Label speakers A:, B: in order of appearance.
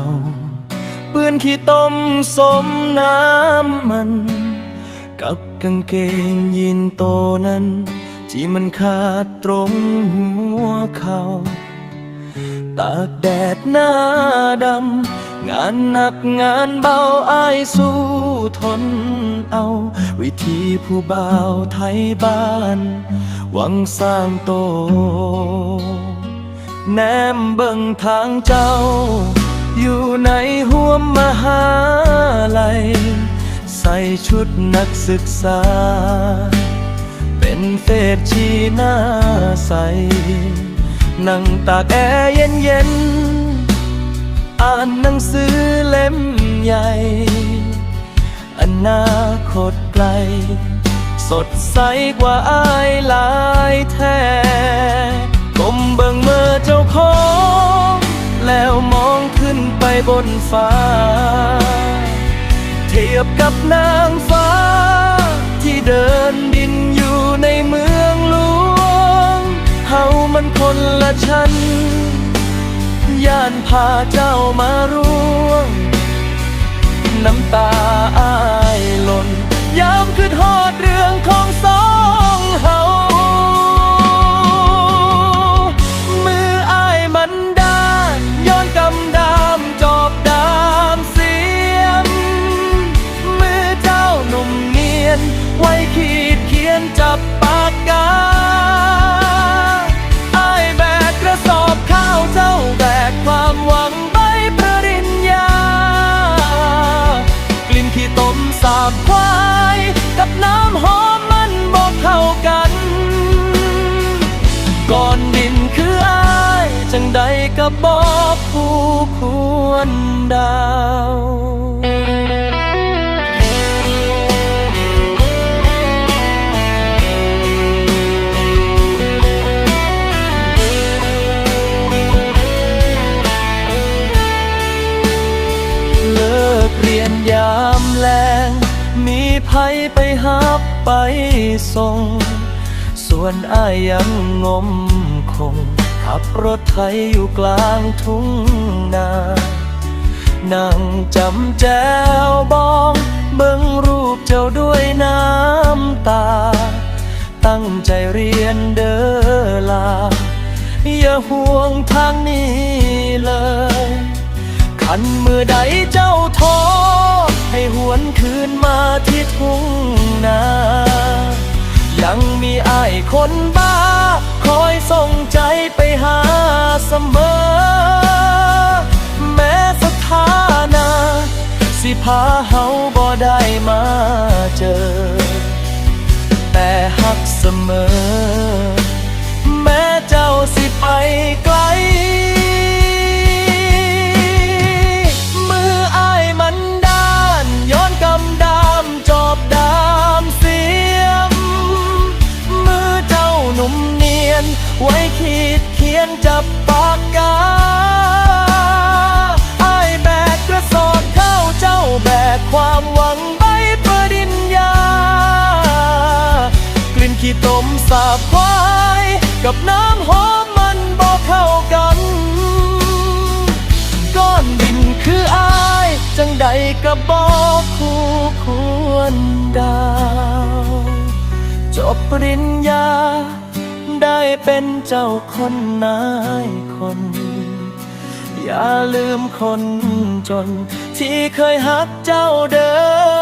A: เสื้อยืดโดเขาปื้อนขี้ต้มสมน้ำมัน กับกางเกงยีนโตนั้น ที่มันขาดตรงหัวเขาตากแดดหน้าดำ งานหนักงานเบาอายสู้ทนเอา วิธีผู้บ่าวไทยบ้าน หวังสร้างโต แนมเบิ่งทางเจ้า อยู่ในห่วมมหาลัย ใส่ชุดนักศึกษา เป็นเฟรชีหน้าใส นั่งตากแอร์เย็นเย็นๆอ่านหนังสือเล่มใหญ่ อนาคตไกล สดใสกว่าอายหลายแท้กลมเบิ่งเมื่อเจ้าของแล้ว ไปบนฟ้า เทียบกับนางฟ้า ที่เดินดินอยู่ในเมืองหลวง เฮามันคนละชั้น ย่านพาเจ้ามาร่วง น้ำตาอ้ายหล่นยามคืนฮอดเรื่องของสอง ควายกับน้ำหอมมันบอกเข้ากัน ก่อนดินคืออายจังใดก็บอกผู้ควรดาวเลิกเรียนยามแลง มีภัยไปหับไปส่ง ส่วนอ้ายยังงมคง ขับรถไทยอยู่กลางทุ่งนานั่งจำแจวบอง เบิ่งรูปเจ้าด้วยน้ำตา ตั้งใจเรียนเด้อลา อย่าห่วงทางนี้เลย คันมือใดเจ้าท้อ วนคืนมาที่ทุ่งนา ยังมีอ้ายคนบ้า คอยส่งใจไปหาเสมอ แม้สถานะสิพาเฮาบ่ได้มาเจอ แต่หักเสมอ ไว้ขีดเขียนจับปากกาไอแบกกระสอบเข้าเจ้าแบกความหวังใบปริญญากลิ่นขี้ต้มสาบควายกับน้ำหอมมันบอกเข้ากัน ก้อนดินคืออายจังใดก็บอกคู่ควรดาว จบปริญญา ได้เป็นเจ้าคนนายคน อย่าลืมคนจนที่เคยหักเจ้าเดิน